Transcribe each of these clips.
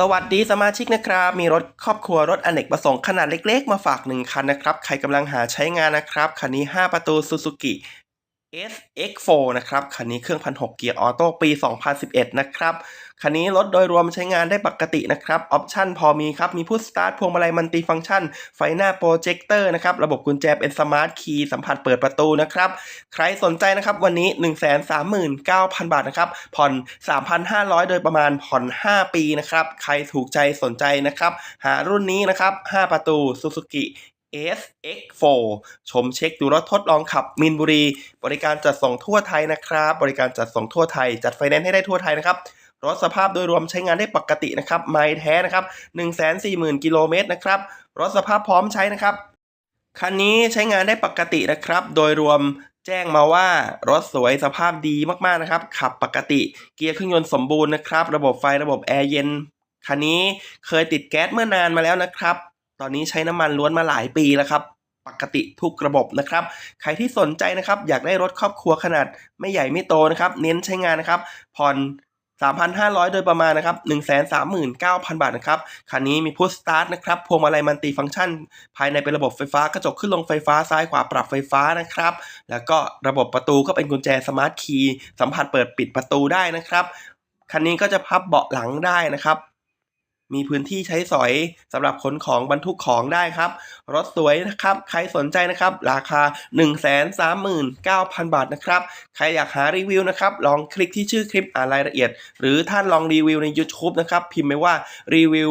สวัสดีสมาชิกนะครับ มีรถครอบครัวรถอเนกประสงค์ขนาดเล็กๆ มาฝากหนึ่งคันนะครับ ใครกำลังหาใช้งานนะครับ คันนี้ 5 ประตู Suzuki SX4 นะครับ คันนี้เครื่องพันหเกียร์ออโต้ปี 2011 นะครับ คันนี้รถโดยรวมใช้งานได้ปกตินะครับ ออปชั่นพอมีครับ มีพุทสตาร์ทพวงมาลัยมัลติฟังก์ชัน ไฟหน้าโปรเจคเตอร์นะครับ ระบบกุญแจเป็นสมาร์ทคีย์สัมผัสเปิดประตูนะครับ ใครสนใจนะครับวันนี้ 139,000 บาทนะครับ ผ่อน 3,500 โดยประมาณผ่อน 5 ปีนะครับ ใครถูกใจสนใจนะครับ หารุ่นนี้นะครับ 5 ประตู Suzuki SX4 ชมเช็คดูรถทดลองขับมินบุรี บริการจัดส่งทั่วไทยนะครับ บริการจัดส่งทั่วไทย จัดไฟแนนซ์ให้ได้ทั่วไทยนะครับรถสภาพโดยรวมใช้งานได้ปกตินะครับ ไม่แท้นะครับ 140,000 กิโลเมตรนะครับ รถสภาพพร้อมใช้นะครับ คันนี้ใช้งานได้ปกตินะครับ โดยรวมแจ้งมาว่ารถสวยสภาพดีมากๆนะครับ ขับปกติ เกียร์เครื่องยนต์สมบูรณ์นะครับ ระบบไฟระบบแอร์เย็น คันนี้เคยติดแก๊สเมื่อนานมาแล้วนะครับ ตอนนี้ใช้น้ำมันล้วนมาหลายปีแล้วครับ ปกติทุกระบบนะครับ ใครที่สนใจนะครับ อยากได้รถครอบครัวขนาดไม่ใหญ่ไม่โตนะครับ เน้นใช้งานนะครับ ผ่อน 3,500 โดยประมาณนะครับ 139,000 บาทนะครับ คันนี้มีพุชสตาร์ทนะครับ พวงมาลัยมัลติฟังก์ชัน ภายในเป็นระบบไฟฟ้ากระจกขึ้นลงไฟฟ้าซ้ายขวาปรับไฟฟ้านะครับ แล้วก็ระบบประตูก็เป็นกุญแจสมาร์ทคีย์สัมผัสเปิดปิดประตูได้นะครับ คันนี้ก็จะพับเบาะหลังได้นะครับ มีพื้นที่ใช้สอยสำหรับขนของบรรทุกของได้ครับ รถสวยนะครับ ใครสนใจนะครับ ราคา 139,000 บาทนะครับ ใครอยากหารีวิวนะครับ ลองคลิกที่ชื่อคลิปอ่านรายละเอียด หรือท่านลองรีวิวใน YouTube นะครับ พิมพ์ไปว่ารีวิว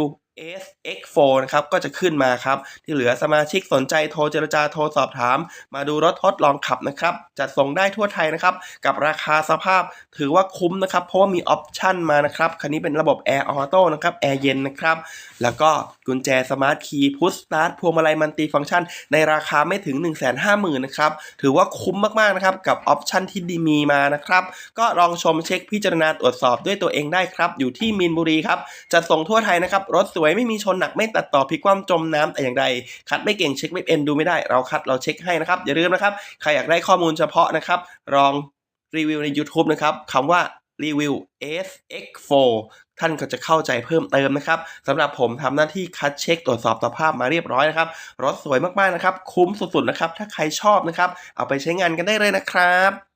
SX4 นะครับก็จะขึ้นมาครับ ที่เหลือสมาชิกสนใจโทรเจรจาโทรสอบถาม มาดูรถทดลองขับนะครับ จัดส่งได้ทั่วไทยนะครับ กับราคาสภาพถือว่าคุ้มนะครับ เพราะว่ามีออปชั่นมานะครับ คันนี้เป็นระบบแอร์ออโต้นะครับแอร์เย็นนะครับ แล้วก็กุญแจสมาร์ทคีย์พุชสตาร์ทพวงมาลัยมัลติฟังก์ชัน ในราคาไม่ถึง 1 5 0 0 0 0นะครับถือว่าคุ้มมากๆนะครับกับออปชั่นที่ดีมีมานะครับก็ลองชมเช็คพิจารณาตรวจสอบด้วยตัวเองได้ครับอยู่ที่มีนบุรีครับจัดส่งทั่วไทยนะครับรถสวยไม่มีชนหนักไม่ตัดต่อพลิกคว่ำจมน้ำแต่อย่างใด คัดไม่เก่งเช็คไม่เป็นดูไม่ได้เราคัดเราเช็คให้นะครับ อย่าลืมนะครับ ใครอยากได้ข้อมูลเฉพาะนะครับลองรีวิวใน YouTube นะครับคำว่ารีวิว SX4 ท่านก็จะเข้าใจเพิ่มเติมนะครับสำหรับผมทำหน้าที่คัดเช็คตรวจสอบสภาพมาเรียบร้อยนะครับ รถสวยมากๆนะครับ คุ้มสุดๆนะครับ ถ้าใครชอบนะครับ เอาไปใช้งานกันได้เลยนะครับ